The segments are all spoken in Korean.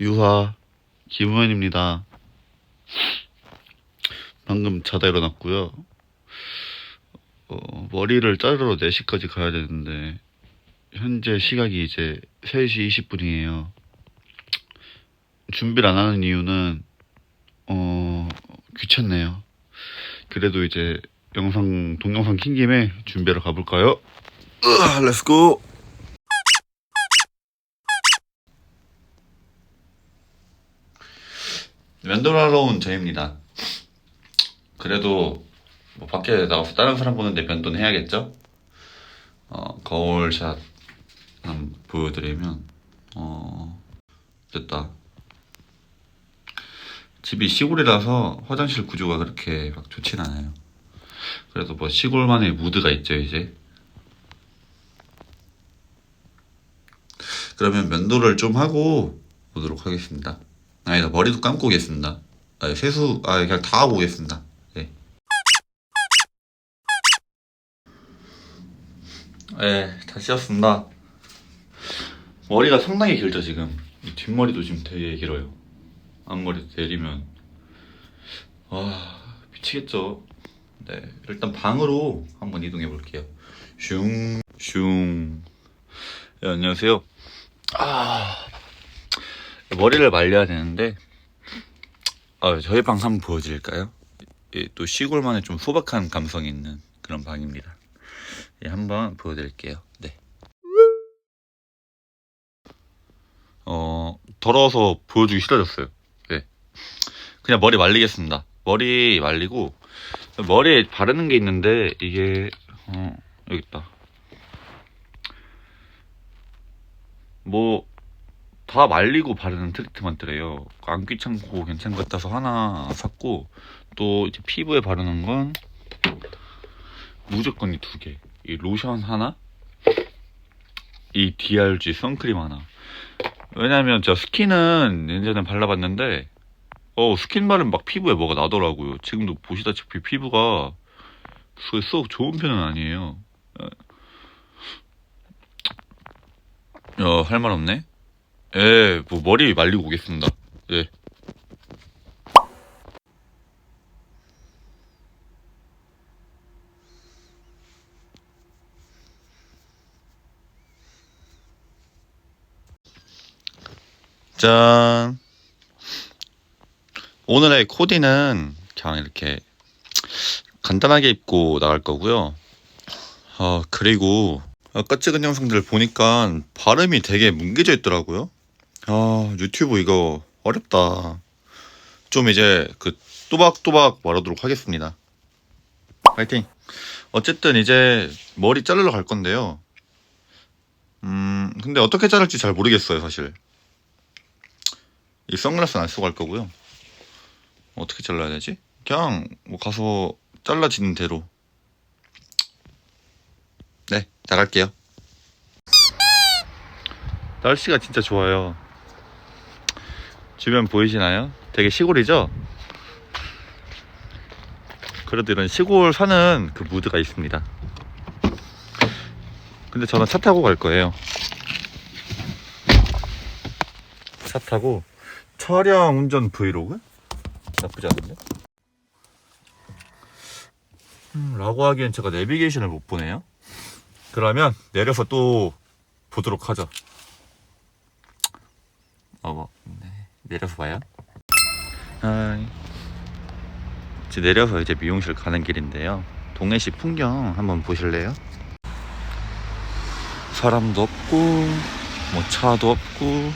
유하 김우현입니다. 방금 자다 일어났고요. 어, 머리를 자르러 4시까지 가야 되는데 현재 시각이 이제 3시 20분이에요. 준비를 안 하는 이유는 어 귀찮네요. 그래도 이제 영상 동영상 킨 김에 준비하러 가볼까요? 으아, 렛츠고! 면도하러 온 저입니다. 그래도 뭐 밖에 나가서 다른 사람 보는데 면도는 해야겠죠? 어, 거울샷 한번 보여드리면 어 됐다. 집이 시골이라서 화장실 구조가 그렇게 막 좋진 않아요. 그래도 뭐 시골만의 무드가 있죠 이제. 그러면 면도를 좀 하고 보도록 하겠습니다. 아니다 머리도 감고 오겠습니다. 아, 세수 아 그냥 다 하고 오겠습니다. 네. 네, 다 씻었습니다. 머리가 상당히 길죠 지금. 이 뒷머리도 지금 되게 길어요. 앞머리 내리면 와 미치겠죠. 네, 일단 방으로 한번 이동해 볼게요. 슝, 슝. 네, 안녕하세요. 아, 머리를 말려야 되는데, 아, 저희 방 한번 보여드릴까요? 예, 또 시골만의 좀 소박한 감성이 있는 그런 방입니다. 예, 한번 보여드릴게요. 네. 어, 더러워서 보여주기 싫어졌어요. 예. 그냥 머리 말리겠습니다. 머리 말리고, 머리에 바르는 게 있는데, 이게, 어, 여기 있다. 뭐, 다 말리고 바르는 트리트먼트래요. 안 귀찮고 같아서 하나 샀고, 또 이제 피부에 바르는 건 무조건 이 두 개. 이 로션 하나, 이 DRG 선크림 하나. 왜냐면 저 스킨은 예전에 발라봤는데, 어, 스킨 바르면 막 피부에 뭐가 나더라고요. 지금도 보시다시피 피부가 그썩 좋은 편은 아니에요. 어, 할 말 없네? 예, 뭐 머리 말리고 오겠습니다. 예. 짠. 오늘의 코디는 그냥 이렇게 간단하게 입고 나갈 거고요. 아, 그리고 아까 찍은 영상들 보니까 발음이 되게 뭉개져 있더라고요. 아, 유튜브 이거 어렵다. 좀 이제 그 또박또박 말하도록 하겠습니다. 파이팅! 어쨌든 이제 머리 자르러 갈 건데요. 음, 근데 어떻게 자를지 잘 모르겠어요, 사실. 이 선글라스는 안 쓰고 갈 거고요. 어떻게 잘라야 되지? 그냥 뭐 가서 잘라지는 대로. 네, 나갈게요. 날씨가 진짜 좋아요. 주변 보이시나요? 되게 시골이죠? 그래도 이런 시골 사는 그 무드가 있습니다. 근데 저는 차 타고 갈 거예요. 차 타고 차량 운전 브이로그? 나쁘지 않은데? 음, 라고 하기엔 제가 내비게이션을 못 보네요. 그러면 내려서 또 보도록 하죠. 어머, 네. 내려서 봐요. 하이. 이제 내려서 이제 미용실 가는 길인데요. 동해시 풍경 한번 보실래요? 사람도 없고, 뭐 차도 없고,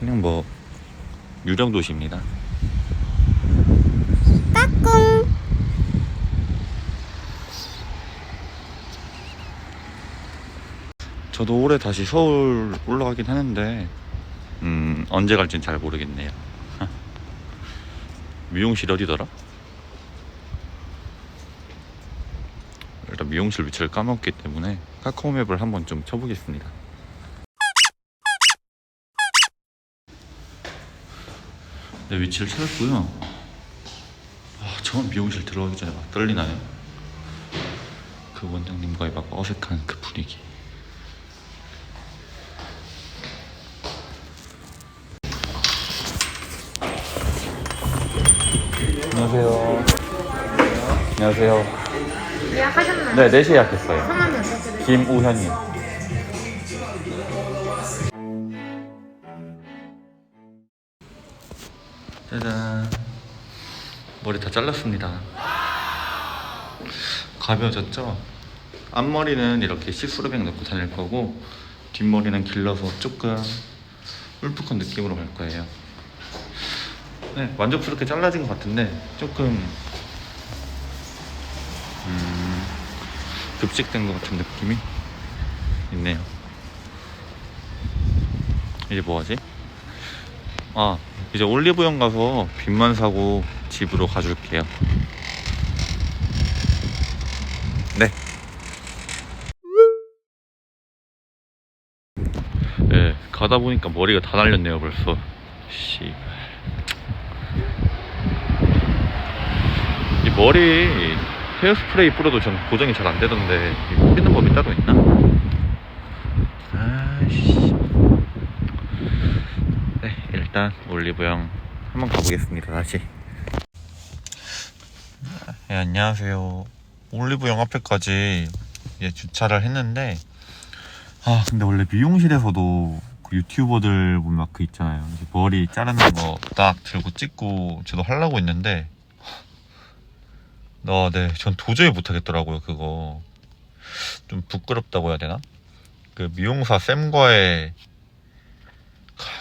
그냥 뭐 유령 도시입니다. 저도 올해 다시 서울 올라가긴 하는데 음, 언제 갈진 잘 모르겠네요. 미용실 어디더라? 일단 미용실 위치를 까먹기 때문에 카카오맵을 한번 좀 쳐보겠습니다. 네, 위치를 찾았고요. 아, 처음 미용실 들어가기 전에 막 떨리나요? 그 원장님과의 막 어색한 그 분위기. 안녕하세요. 안녕하세요. 예약하셨나요? 네, 4시에 예약했어요. 성함이? 김우현님. 짜잔. 머리 다 잘랐습니다. 가벼워졌죠? 앞머리는 이렇게 시스루백 넣고 다닐 거고 뒷머리는 길러서 조금 울프컷 느낌으로 갈 거예요. 네, 만족스럽게 잘라진 것 같은데 조금 음, 급식된 것 같은 느낌이 있네요. 이제 뭐하지? 아 이제 올리브영 가서 빗만 사고 집으로 가줄게요. 네. 네 가다 보니까 머리가 다 날렸네요 벌써. 씨. 머리 헤어스프레이 뿌려도 전 고정이 잘 안 되던데 이 뿌리는 법이 따로 있나? 아씨. 네, 일단 올리브영 한번 가보겠습니다. 다시. 네, 안녕하세요. 올리브영 앞에까지 이제 주차를 했는데 아 근데 원래 미용실에서도 그 유튜버들 보면 막그 있잖아요. 머리 자르는 거 딱 들고 찍고 저도 하려고 했는데 아, 네, 전 도저히 못하겠더라고요, 그거. 좀 부끄럽다고 해야 되나? 그 미용사 쌤과의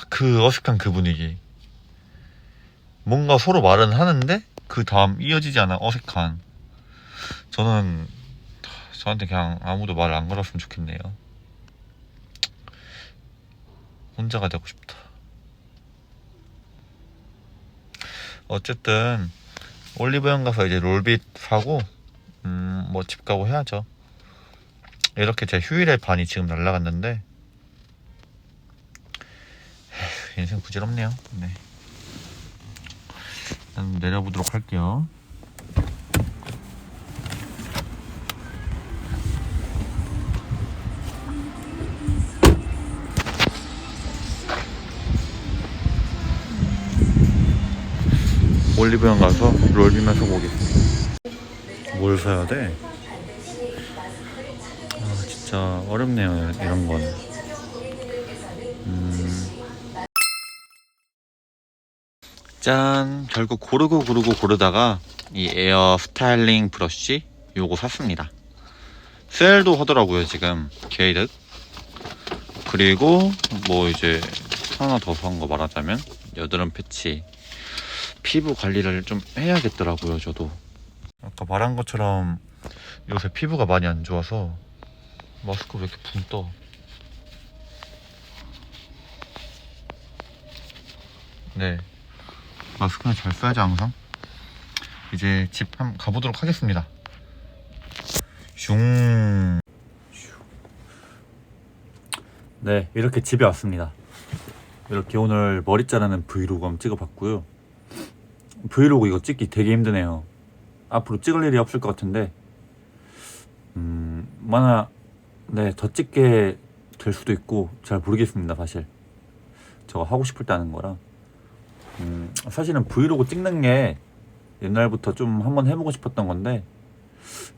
그 어색한 그 분위기. 뭔가 서로 말은 하는데 그 다음 이어지지 않아 어색한. 저는 저한테 그냥 아무도 말 안 걸었으면 좋겠네요. 혼자가 되고 싶다. 어쨌든 올리브영 가서 이제 롤빗 사고 음 뭐 집 가고 해야죠. 이렇게 제 휴일의 반이 지금 날라갔는데 인생 부질없네요. 네. 일단 내려보도록 할게요. 올리브영 가서 롤비만 사고 오겠습니다. 뭘 사야 돼? 아 진짜 어렵네요 이런 건. 음. 짠 결국 고르고 고르고 고르다가 이 에어 스타일링 브러쉬 요거 샀습니다. 세일도 하더라고요 지금 게이득. 그리고 뭐 이제 하나 더 산 거 말하자면 여드름 패치 피부 관리를 좀 해야겠더라고요, 저도. 아까 말한 것처럼 요새 피부가 많이 안 좋아서 마스크 왜 이렇게 붕 떠? 네. 마스크는 잘 써야지 항상. 이제 집 한번 가보도록 하겠습니다. 슝. 네, 이렇게 집에 왔습니다. 이렇게 오늘 머리 자르는 브이로그 한번 찍어봤고요. 브이로그 이거 찍기 되게 힘드네요. 앞으로 찍을 일이 없을 것 같은데, 음, 만약, 네, 더 찍게 될 수도 있고, 잘 모르겠습니다, 사실. 저거 하고 싶을 때 하는 거라. 음, 사실은 브이로그 찍는 게 옛날부터 좀 한번 해보고 싶었던 건데,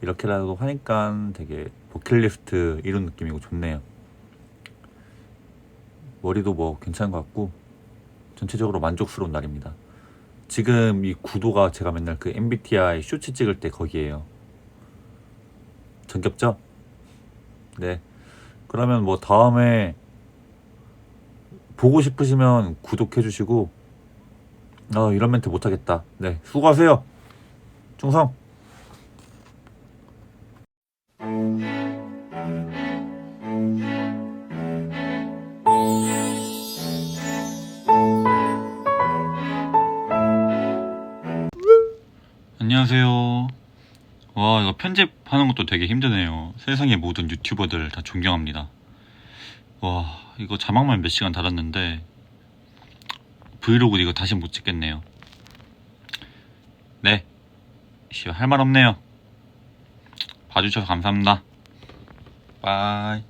이렇게라도 하니까 되게 버킷리스트 이런 느낌이고 좋네요. 머리도 뭐 괜찮은 것 같고, 전체적으로 만족스러운 날입니다. 지금 이 구도가 제가 맨날 그 MBTI 쇼츠 찍을 때 거기에요. 정겹죠? 네. 그러면 뭐 다음에 보고 싶으시면 구독해 주시고 아 이런 멘트 못하겠다. 네 수고하세요. 충성. 안녕하세요. 와, 이거 편집하는 것도 되게 힘드네요. 세상의 모든 유튜버들 다 존경합니다. 와, 이거 자막만 몇 시간 달았는데, 브이로그 이거 다시 못 찍겠네요. 네. 할말 없네요. 봐주셔서 감사합니다. 빠이.